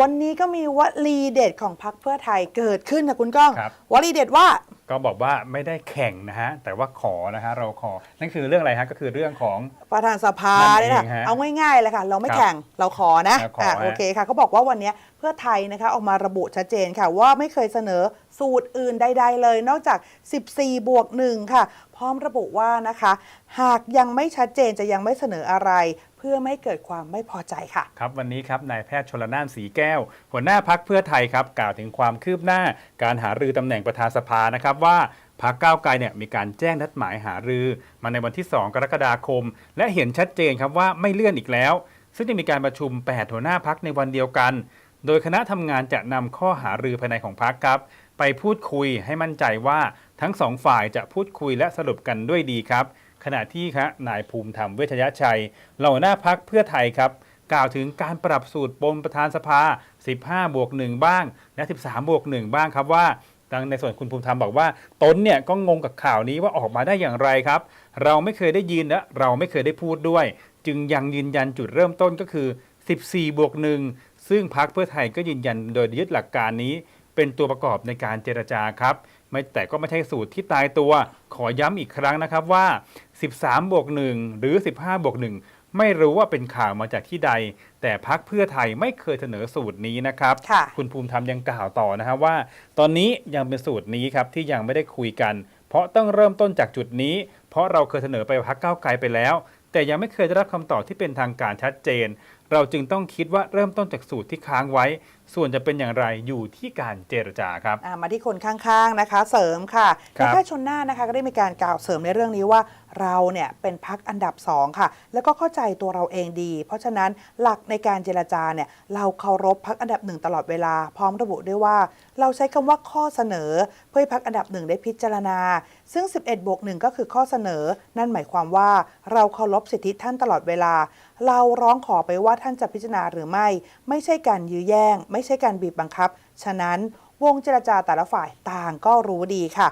วันนี้ก็มีวลีเด็ดของพรรคเพื่อไทยเกิดขึ้นนะคุณก้อง ครับ วลีเด็ดว่า ก็บอกว่าไม่ได้แข่งนะฮะ แต่ว่าขอนะฮะ เราขอ นั่นคือเรื่องอะไรฮะ ก็คือเรื่องของ ประธานสภานั่นเนี่ยเอนะงฮะเอาง่ายๆเลยค่ะ เราไม่ครับแข่งเราขอนะเราขออะฮะ โอเคค่ะเขาบอกว่าวันนี้เพื่อไทยนะคะออกมาระบุชัดเจนค่ะว่าไม่เคยเสนอสูตรอื่นใด ๆ เลย นอกจาก 14 บวก 1 ค่ะ พร้อมระบุว่านะคะ หากยังไม่ชัดเจนจะยังไม่เสนออะไร เพื่อไม่ให้เกิดความไม่พอใจค่ะ ครับวันนี้ครับนายแพทย์ชลนานสีแก้ว หัวหน้าพักเพื่อไทยครับ กล่าวถึงความคืบหน้าการหารือตำแหน่งประธานสภานะครับว่าพักก้าวไกลเนี่ยมีการแจ้งนัดหมายหารือ มาในวันที่ 2 กรกฎาคม และเห็นชัดเจนครับว่าไม่เลื่อนอีกแล้ว ซึ่งจะมีการประชุม 8 หัวหน้าพักในวันเดียวกัน โดยคณะทำงานจะนำข้อหารือภายในของพักครับ ไปพูดคุยให้มั่นใจว่าทั้งสองฝ่ายจะพูดคุยและสรุปกันด้วยดีครับ ขณะที่ครับนายภูมิธรรมเวชยชัยเหล่าหน้าพักเพื่อไทยครับ กล่าวถึงการปรับสูตรปมประธานสภา 15 บวก 1 บ้าง และ 13 บวก 1 บ้างครับว่าดังในส่วนคุณภูมิธรรมบอกว่าตนเนี่ยก็งงกับข่าวนี้ว่าออกมาได้อย่างไรครับ เราไม่เคยได้ยินและเราไม่เคยได้พูดด้วย จึงยังยืนยันจุดเริ่มต้นก็คือ 14 บวก 1 ซึ่งพักเพื่อไทยก็ยืนยันโดยยึดหลักการนี้ เป็นตัวประกอบในการเจรจาครับ ไม่แต่ก็ไม่ใช่สูตรที่ตายตัว ขอย้ำอีกครั้งนะครับว่า 13บวก1หรือ 15บวก1ไม่รู้ว่าเป็นข่าวมาจากที่ใด แต่พักเพื่อไทยไม่เคยเสนอสูตรนี้นะครับค่ะคุณภูมิธรรมยังกล่าวต่อนะครับว่า ตอนนี้ยังเป็นสูตรนี้ครับที่ยังไม่ได้คุยกัน เพราะต้องเริ่มต้นจากจุดนี้ เพราะเราเคยเสนอไปพักก้าวไกลไปแล้ว แต่ยังไม่เคยได้รับคำตอบที่เป็นทางการชัดเจน เราจึงต้องคิดว่าเริ่มต้นจากสูตรที่ค้างไว้ ส่วนจะเป็นอย่างไรอยู่ที่การเจรจาครับอ่ามาที่คนข้างๆนะคะ เสริมค่ะครับนายแพทย์ชนน่านนะคะก็ได้มีการกล่าวเสริมในเรื่องนี้ว่าเราเนี่ยเป็นพักอันดับสองค่ะ แล้วก็เข้าใจตัวเราเองดี เพราะฉะนั้นหลักในการเจรจาเนี่ยเราเคารพพักอันดับหนึ่งตลอดเวลาพร้อมระบุด้วยว่า เราใช้คำว่าข้อเสนอ เพื่อให้พักอันดับหนึ่งได้พิจารณา ซึ่ง 11บวกหนึ่งก็คือข้อเสนอ นั่นหมายความว่าเราเคารพสิทธิท่านตลอดเวลา เราร้องขอไปว่าท่านจะพิจารณาหรือไม่ ไม่ใช่การยื้อแย่ง ไม่ใช่การบีบบังคับ ฉะนั้นวงเจรจาแต่ละฝ่ายต่างก็รู้ดีค่ะ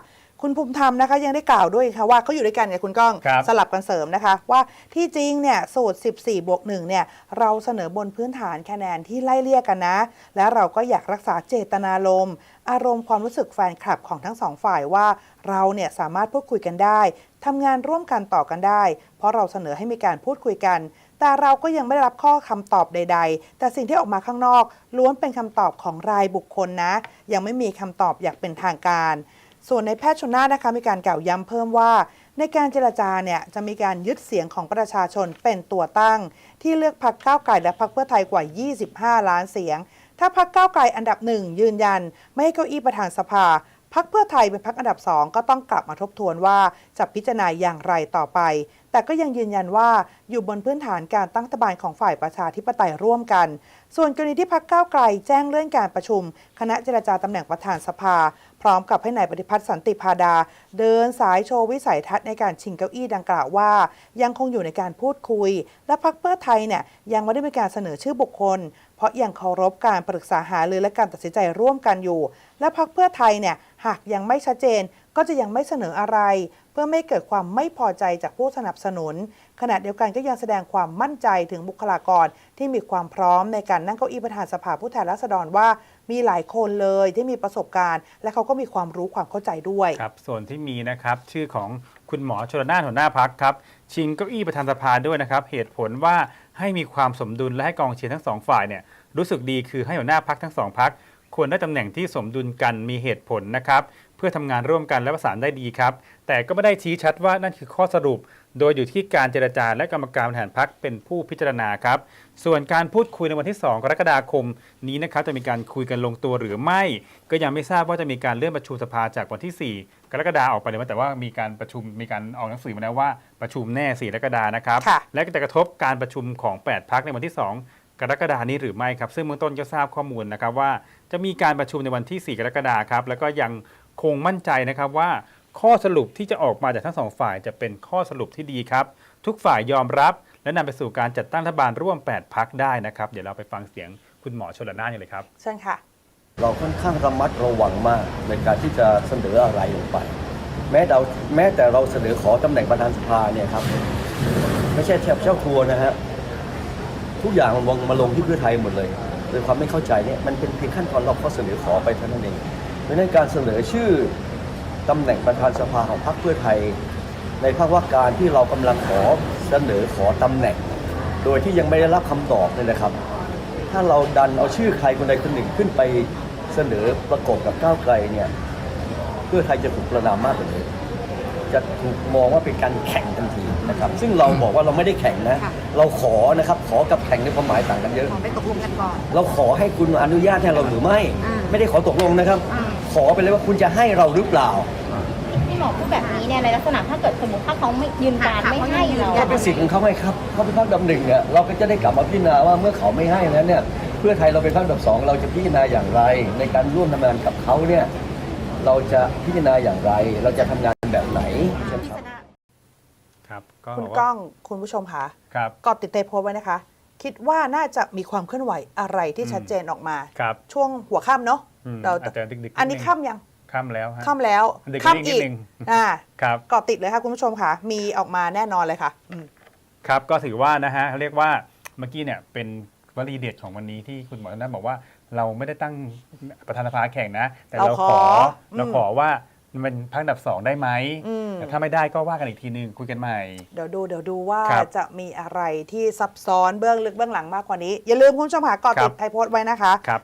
คุณภูมิธรรมนะคะยังได้กล่าวด้วยค่ะว่าเขาอยู่ด้วยกันเนี่ยคุณก้องครับสลับกันเสริมนะคะ ว่าที่จริงเนี่ยสูตร 14 บวก1เนี่ยเราเสนอบนพื้นฐานคะแนนที่ไล่เลี่ยกันนะ และเราก็อยากรักษาเจตนารมณ์อารมณ์ความรู้สึกแฟนคลับของทั้งสองฝ่ายว่า เราเนี่ยสามารถพูดคุยกันได้ทำงานร่วมกันต่อกันได้ เพราะเราเสนอให้มีการพูดคุยกัน แต่เราก็ยังไม่ได้รับข้อคำตอบใด ๆ แต่สิ่งที่ออกมาข้างนอก ล้วนเป็นคำตอบของรายบุคคลนะ ยังไม่มีคำตอบอย่างเป็นทางการ ส่วนในแพทย์ชนน่านะคะมีการกล่าวย้ำเพิ่มว่า ในการเจรจาเนี่ยจะมีการยึดเสียงของประชาชนเป็นตัวตั้ง ที่เลือกพรรคก้าวไกลและพรรคเพื่อไทยกว่า 25 ล้านเสียง ถ้าพรรคก้าวไกลอันดับหนึ่งยืนยัน ไม่ให้เก้าอี้ประธานสภาพักเพื่อไทยเป็นพักอันดับสองก็ต้องกลับมาทบทวนว่าจะพิจารณาอย่างไรต่อไป แต่ก็ยังยืนยันว่าอยู่บนพื้นฐานการตั้งรัฐบาลของฝ่ายประชาธิปไตยร่วมกัน ส่วนกรณีที่พักก้าวไกลแจ้งเลื่อนการประชุม คณะเจรจาตำแหน่งประธานสภา พร้อมกับให้นายปฏิพัฒน์สันติพาดา เดินสายโชว์วิสัยทัศน์ในการชิงเก้าอี้ดังกล่าวว่า ยังคงอยู่ในการพูดคุย และพักเพื่อไทยเนี่ยยังไม่ได้มีการเสนอชื่อบุคคล เพราะยังเคารพการปรึกษาหารือและการตัดสินใจร่วมกันอยู่ และพักเพื่อไทยเนี่ยหากยังไม่ชัดเจน ก็จะยังไม่เสนออะไร เพื่อไม่เกิดความไม่พอใจจากผู้สนับสนุน ขณะเดียวกันก็ยังแสดงความมั่นใจถึงบุคลากรที่มีความพร้อมในการนั่งเก้าอี้ประธานสภาผู้แทนราษฎรว่า มีหลายคนเลยที่มีประสบการณ์ และเขาก็มีความรู้ความเข้าใจด้วยครับส่วนที่มีนะครับชื่อของคุณหมอชลนานหัวหน้าพักครับชิงเก้าอี้ประธานสภาด้วยนะครับเหตุผลว่าให้มีความสมดุลและให้กองเชียร์ทั้งสองฝ่ายเนี่ยรู้สึกดีคือให้หัวหน้าพักทั้งสองพัก ควรได้ตำแหน่งที่สมดุลกันมีเหตุผลนะครับ เพื่อทำงานร่วมกันและประสานได้ดีครับ แต่ก็ไม่ได้ชี้ชัดว่านั่นคือข้อสรุป โดยอยู่ที่การเจรจาและกรรมการบริหารพักเป็นผู้พิจารณาครับ ส่วนการพูดคุยในวันที่ 2 กรกฎาคม นี้นะครับจะมีการคุยกันลงตัวหรือไม่ ก็ยังไม่ทราบว่าจะมีการเลื่อนประชุมสภาจากวันที่ 4 กรกฎาออกไปเลยแต่ว่ามีการประชุมมีการออกหนังสือมาแล้วว่าประชุมแน่4กรกฎานะครับค่ะและก็จะกระทบการประชุมของ 8 พักในวันที่ 2 กรกฎานี้หรือไม่ครับ ซึ่งเบื้องต้นก็ทราบข้อมูลนะครับว่าจะมีการประชุมในวันที่ 4 กรกฎาครับ แล้วก็ยังคงมั่นใจนะครับว่าข้อสรุปที่จะออกมาจากทั้งสองฝ่ายจะเป็นข้อสรุปที่ดีครับ ทุกฝ่ายยอมรับ และนำไปสู่การจัดตั้งรัฐบาลร่วม 8 พักได้นะครับ เดี๋ยวเราไปฟังเสียงคุณหมอชลนานกันเลยครับเชิญค่ะ เราค่อนข้างระมัดระวังมากในการที่จะเสนออะไรลงไป แม้เราแม้แต่เราเสนอขอตำแหน่งประธานสภาเนี่ยครับไม่ใช่แค่เจ้าทัวร์นะฮะ ทุกอย่างมันลงมาลงที่เพื่อไทยหมดเลยโดยความไม่เข้าใจเนี่ยมันเป็นเพียงขั้นตอนเราข้อเสนอขอไปเท่านั้นเองเพราะนั้นการเสนอชื่อตำแหน่งประธานสภาของพรรคเพื่อไทย ในภาคว่าการที่เรากำลังขอเสนอขอตำแหน่ง โดยที่ยังไม่ได้รับคำตอบเนี่ยนะครับ ถ้าเราดันเอาชื่อใครคนใดคนหนึ่งขึ้นไปเสนอประกบกับก้าวไกลเนี่ยเพื่อไทยจะถูกประนามมากกว่านี้ จะถูกมองว่าเป็นการแข่งทันทีนะครับ ซึ่งเราบอกว่าเราไม่ได้แข่งนะ ค่ะ เราขอนะครับ ขอกับแข่งในความหมายต่างกันเยอะ ขอไปตกลงกันก่อน เราขอให้คุณอนุญาตให้เราหรือไม่ อ่าไม่ได้ขอตกลงนะครับ อ่า ขอไปเลยว่าคุณจะให้เราหรือเปล่าที่หมอพูดแบบนี้เนี่ยในลักษณะถ้าเกิดสมมติถ้าเขาไม่ยืนการค่ะไม่เขาให้ยืนเรายั ก็เป็นสิทธิ์ของเขาไงครับเขาเป็นภาคดำหนึ่งเนี่ยเราก็จะได้กลับมาพิจารณาว่าเมื่อเขาไม่ให้แล้วเนี่ยเพื่อไทยเราเป็นภาคดับสองเราจะพิจารณาอย่างไร ในการร่วมทำงานกับเขาเนี่ยเราจะพิจารณาอย่างไร เราจะทำงาน แบบไหนใช่ไหมครับครับก็คุณบอกก้ว่าองคุณผู้ชมคะครับกอบติดเตโพสต์ไว้นะคะ คิดว่าน่าจะมีความเคลื่อนไหวอะไรที่ชัดเจนออกมาครับช่วงหัวค่ำเนาะอืมเราอาจจะดึกๆอันนี้ดงค่ำยังค่ำแล้วฮะค่ำแล้วดึกๆค่ำนิอีดกนึงอ่าครับเกาะติดเลยค่ะคุณผู้ชมค่ะมีออกมาแน่นอนเลยค่ะอืมครับก็ถือว่านะฮะเขาเรียกว่าเมื่อกี้เนี่ยเป็นวลีเด็ดของวันนี้ที่คุณหมอนัทบอกว่าเราไม่ได้ตั้งประธานสภาแข่งนะ แต่เราเราขขออเราอืมขอว่ามัน เป็นพักอันดับสองได้ไหมอืม แต่ถ้าไม่ได้ก็ว่ากันอีกทีนึงคุยกันใหม่ เดี๋ยวดูเดี๋ยวดูว่าครับจะมีอะไรที่ซับซ้อนเบื้องลึกเบื้องหลังมากกว่านี้ อย่าลืมคุณผู้ชมค่ะเกาะติดครับไทยโพสต์ไว้นะคะ ครับ